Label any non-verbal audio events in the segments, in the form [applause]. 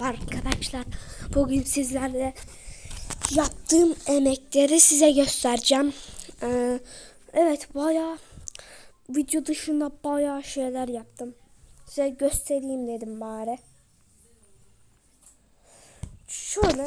Merhaba arkadaşlar. Bugün sizlerle yaptığım emekleri size göstereceğim. Ee, evet baya video dışında baya şeyler yaptım. Size göstereyim dedim bari. Şöyle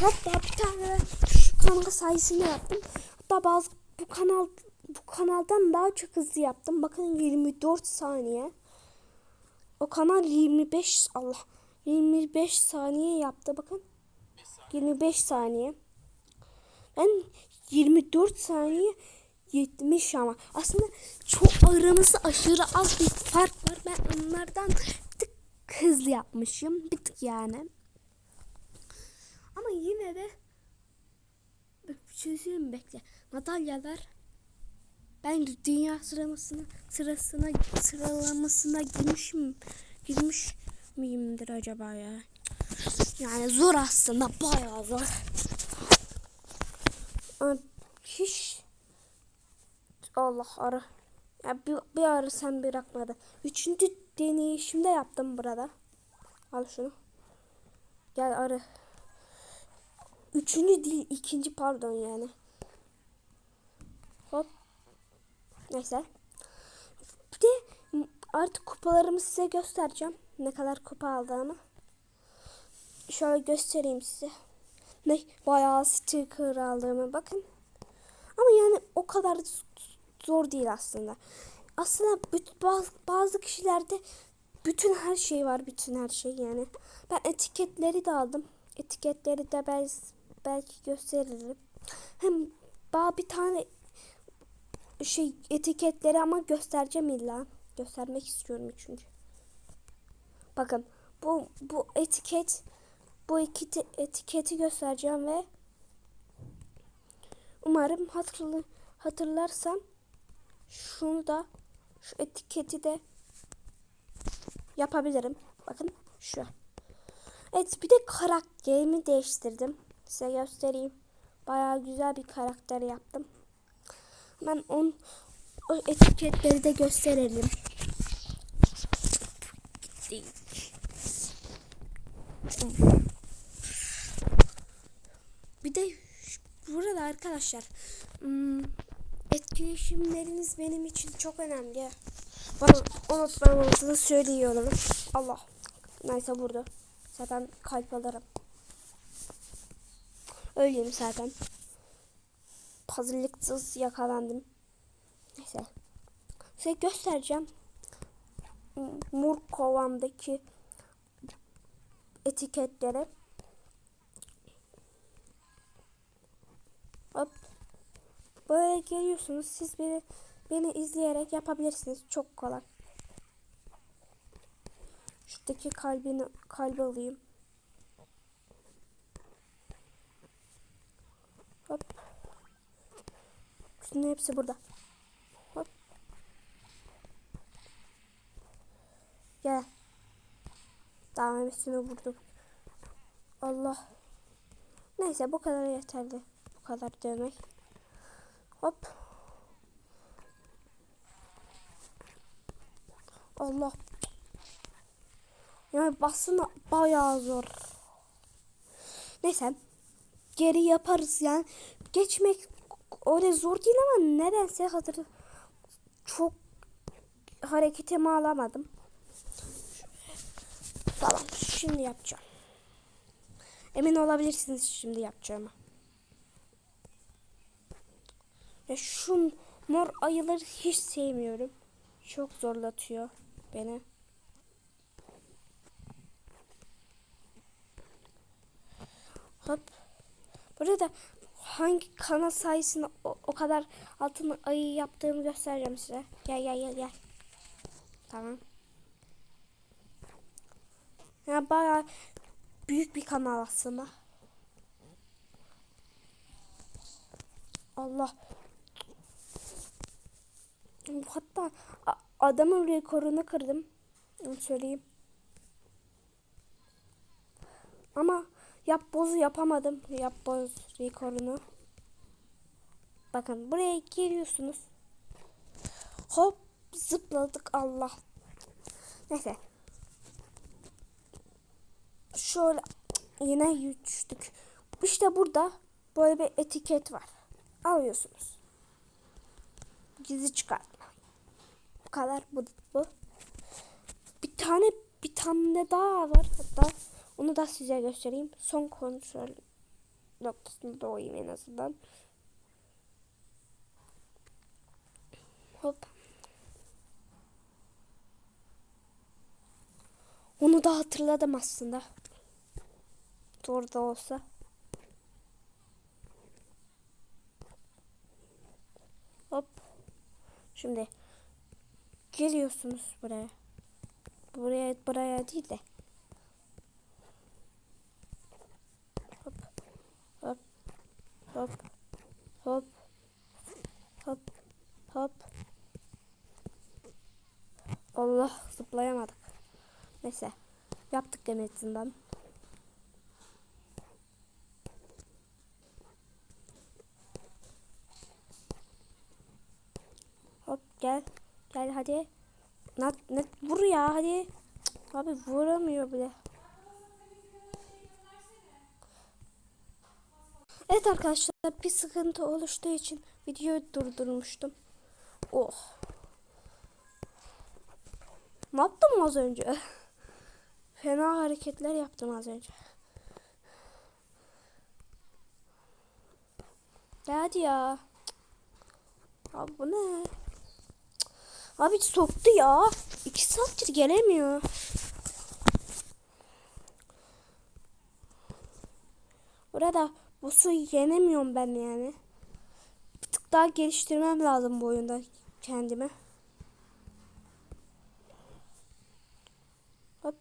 hatta bir tane şu kanal sayesinde yaptım. Hatta bazı bu kanal bu kanaldan daha çok hızlı yaptım. Bakın 24 saniye. O kanal 25 Allah 25 saniye yaptı bakın. 25 saniye. Ben 24 saniye 70 ama aslında çok aramızda aşırı az bir fark var. Ben onlardan bir tık hızlı yapmışım. Bir tık yani. Ama yine de bir şey bekle. Madalyalar ben dünya sıralamasına sırasına sıralamasına girmiş mi girmiş miyimdir acaba ya? Yani zor aslında bayağı zor. Hiç Allah ara. Ya bir, bir ara sen bırakmadı. Üçüncü deneyişimde yaptım burada. Al şunu. Gel arı. Üçüncü değil ikinci pardon yani. Hop. Neyse. Artık kupalarımı size göstereceğim. Ne kadar kupa aldığımı. Şöyle göstereyim size. Ne bayağı sticker aldığımı bakın. Ama yani o kadar zor değil aslında. Aslında bazı, bazı kişilerde bütün her şey var. Bütün her şey yani. Ben etiketleri de aldım. Etiketleri de ben belki gösteririm. Hem bir tane şey etiketleri ama göstereceğim illa. Göstermek istiyorum çünkü. Bakın bu bu etiket bu iki etiketi göstereceğim ve umarım hatırlı hatırlarsam şunu da şu etiketi de yapabilirim. Bakın şu. Evet bir de karakterimi değiştirdim. Size göstereyim. Bayağı güzel bir karakter yaptım. Ben on o etiketleri de gösterelim. Bir de burada arkadaşlar hmm, etkileşimleriniz benim için çok önemli. Bana unutmamanızı söylüyorum. Allah. Neyse burada. Zaten kalp alırım. Öyleyim zaten. Hazırlıksız yakalandım. Neyse. Size göstereceğim. Mur kovamdaki etiketleri. Hop. Böyle geliyorsunuz. Siz beni, beni izleyerek yapabilirsiniz. Çok kolay. Şuradaki kalbini kalbi alayım. Hop. Şunun hepsi burada. Gel. Daha hepsini vurdum. Allah. Neyse bu kadar yeterli. Bu kadar dövmek. Hop. Allah. Yani basın bayağı zor. Neyse. Geri yaparız yani. Geçmek öyle zor değil ama nedense hatır çok hareketimi alamadım. Tamam şimdi yapacağım. Emin olabilirsiniz şimdi yapacağımı. Ya şu mor ayıları hiç sevmiyorum. Çok zorlatıyor beni. Hop. Burada hangi kanal sayesinde o, o kadar altın ayı yaptığımı göstereceğim size. Gel gel gel gel. Tamam. Ya bayağı büyük bir kanal aslında. Allah. Hatta adamın rekorunu kırdım. Onu söyleyeyim. Ama Yap bozu yapamadım. Yap boz rekorunu. Bakın buraya geliyorsunuz. Hop zıpladık Allah. Neyse. Şöyle yine düştük. İşte burada böyle bir etiket var. Alıyorsunuz. Gizli çıkartma. Bu kadar bu, bu. Bir tane bir tane daha var hatta onu da size göstereyim. Son kontrol noktasında doğayım en azından. Hop. Onu da hatırladım aslında. Doğru da olsa. Hop. Şimdi geliyorsunuz buraya. Buraya buraya değil de. Hop. Hop. Hop. Hop. Hop. Hop. Allah zıplayamadık. Neyse. Yaptık en azından. Hop gel. Gel hadi. Ne, ne vur ya hadi. Abi vuramıyor bile. Evet arkadaşlar bir sıkıntı oluştuğu için videoyu durdurmuştum. Oh. Ne yaptım az önce? [laughs] Fena hareketler yaptım az önce. Hadi ya. Abi bu ne? Abi soktu ya. İki saattir gelemiyor. Burada bu suyu yenemiyorum ben yani. Bir tık daha geliştirmem lazım bu oyunda kendimi. Hop.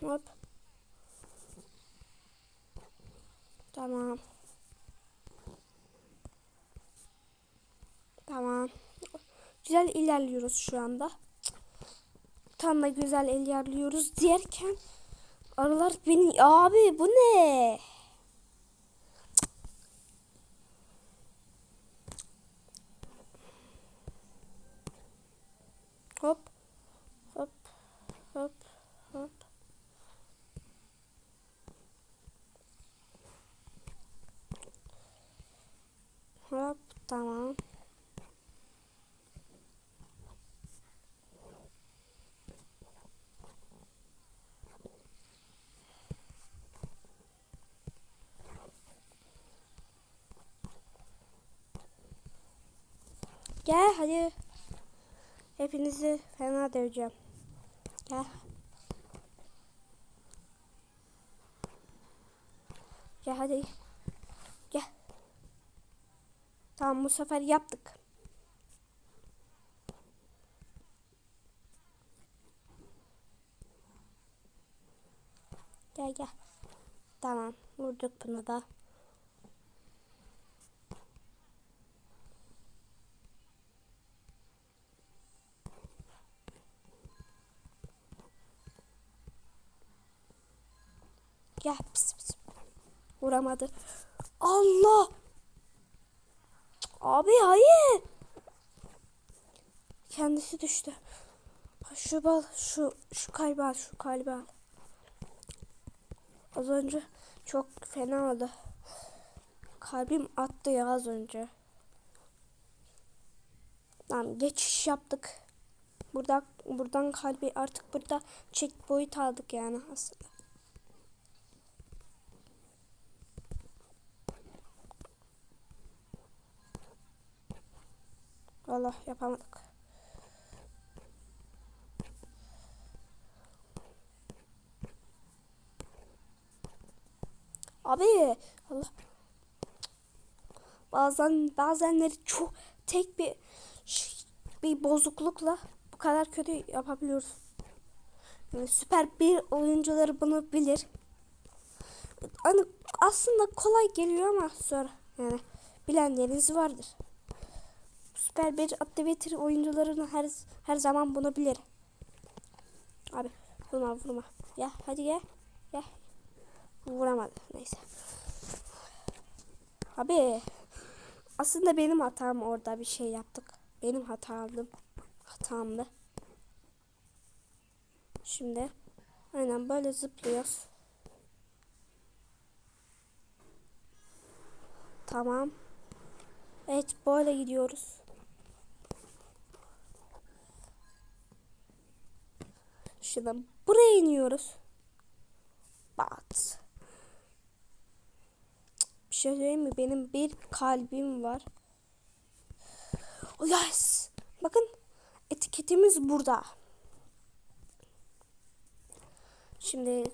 Hop. Tamam. Tamam. Güzel ilerliyoruz şu anda. Tam da güzel ilerliyoruz derken arılar beni abi bu ne? Hop. Hop. Hop. Hop. Hop. Tamam. Gel hadi. Hepinizi fena döveceğim. Gel. Gel hadi. Gel. Tamam bu sefer yaptık. Gel gel. Tamam vurduk bunu da. Vuramadı. Allah. Abi hayır. Kendisi düştü. Şu bal, şu şu kalbi al, şu kalbi al. Az önce çok fena oldu. Kalbim attı ya az önce. Tamam geçiş yaptık. Burada buradan kalbi artık burada checkpoint aldık yani aslında. Allah yapamadık. Abi Allah. Bazen bazenleri çok tek bir ş- bir bozuklukla bu kadar kötü yapabiliyoruz. Yani süper bir oyuncuları bunu bilir. Hani aslında kolay geliyor ama sonra yani bilenleriniz vardır. Süper bir aktivite oyuncularının her her zaman bunu. Abi vurma vurma. Ya hadi gel. Gel. Vuramadı. Neyse. Abi aslında benim hatam orada bir şey yaptık. Benim hatamdı. Hatamdı. Şimdi aynen böyle zıplıyoruz. Tamam. Evet böyle gidiyoruz. Şimdi buraya iniyoruz. Bat. Bir şey söyleyeyim mi? Benim bir kalbim var. Oh yes. Bakın etiketimiz burada. Şimdi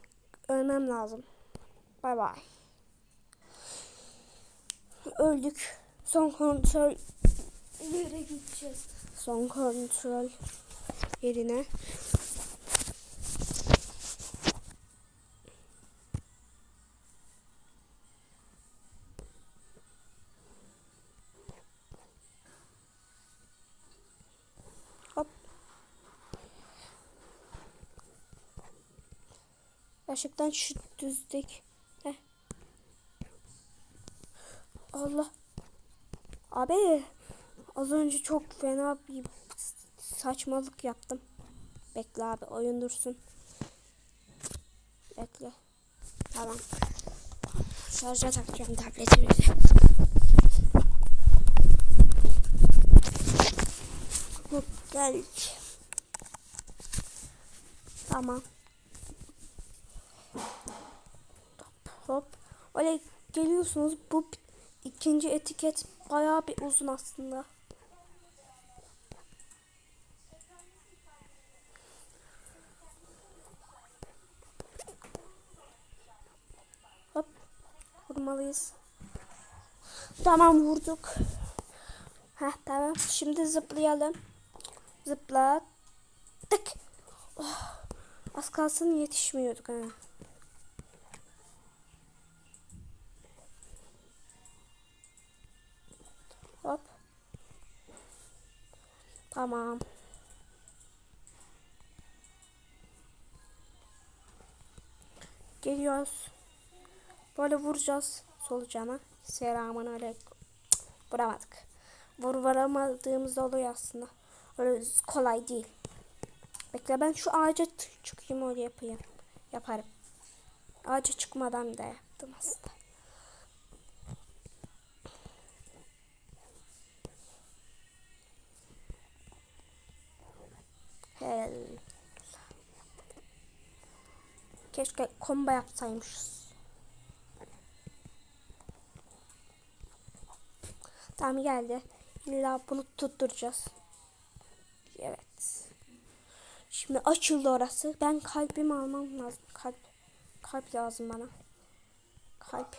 ölmem lazım. Bay bay. Öldük. Son kontrol yere gideceğiz. Son kontrol yerine. Gerçekten şu düzdük. Heh. Allah. Abi az önce çok fena bir saçmalık yaptım. Bekle abi oyun dursun. Bekle. Tamam. Şarja takacağım tabletimizi. Hop geldik. Tamam. Hop. Öyle geliyorsunuz. Bu ikinci etiket bayağı bir uzun aslında. Hop. Vurmalıyız. Tamam vurduk. Heh tamam. Şimdi zıplayalım. Zıpla. Tık. Oh. Az kalsın yetişmiyorduk ha. Tamam. Geliyoruz. Böyle vuracağız solucana. Selamun aleyküm. Vuramadık. Vur vuramadığımız oluyor aslında. Öyle kolay değil. Bekle ben şu ağaca çıkayım öyle yapayım. Yaparım. Ağaca çıkmadan da yaptım aslında. Hell. Keşke komba yapsaymışız. Tamam geldi. İlla bunu tutturacağız. Evet. Şimdi açıldı orası. Ben kalbimi almam lazım. Kalp. Kalp lazım bana. Kalp.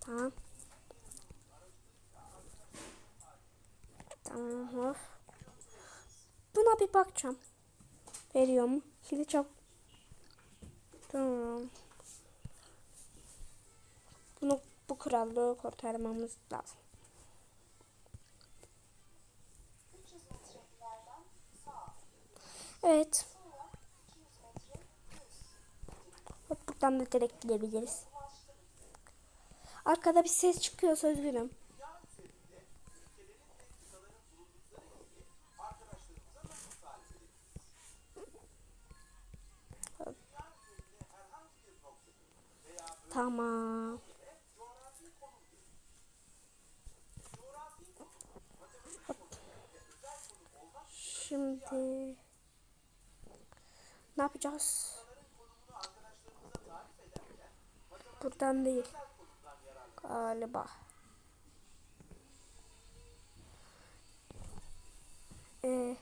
Tamam. Hop. Buna bir bakacağım. Veriyor mu? Kili çok. Tamam. Bunu bu krallığı kurtarmamız lazım. Evet. Hop buradan da direkt gidebiliriz. Arkada bir ses çıkıyorsa üzgünüm. Tamam. Şimdi ne yapacağız? Buradan değil. Galiba. Ee,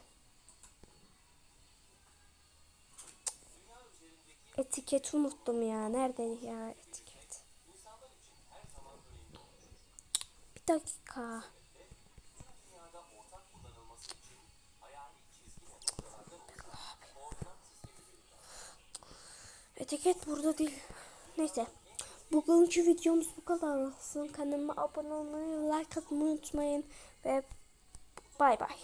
etiketi unuttum ya. Nerede ya etiket? Bir dakika. Etiket burada değil. Neyse. Bugünkü videomuz bu kadar olsun. Kanalıma abone olmayı, like atmayı unutmayın. Ve bay bay.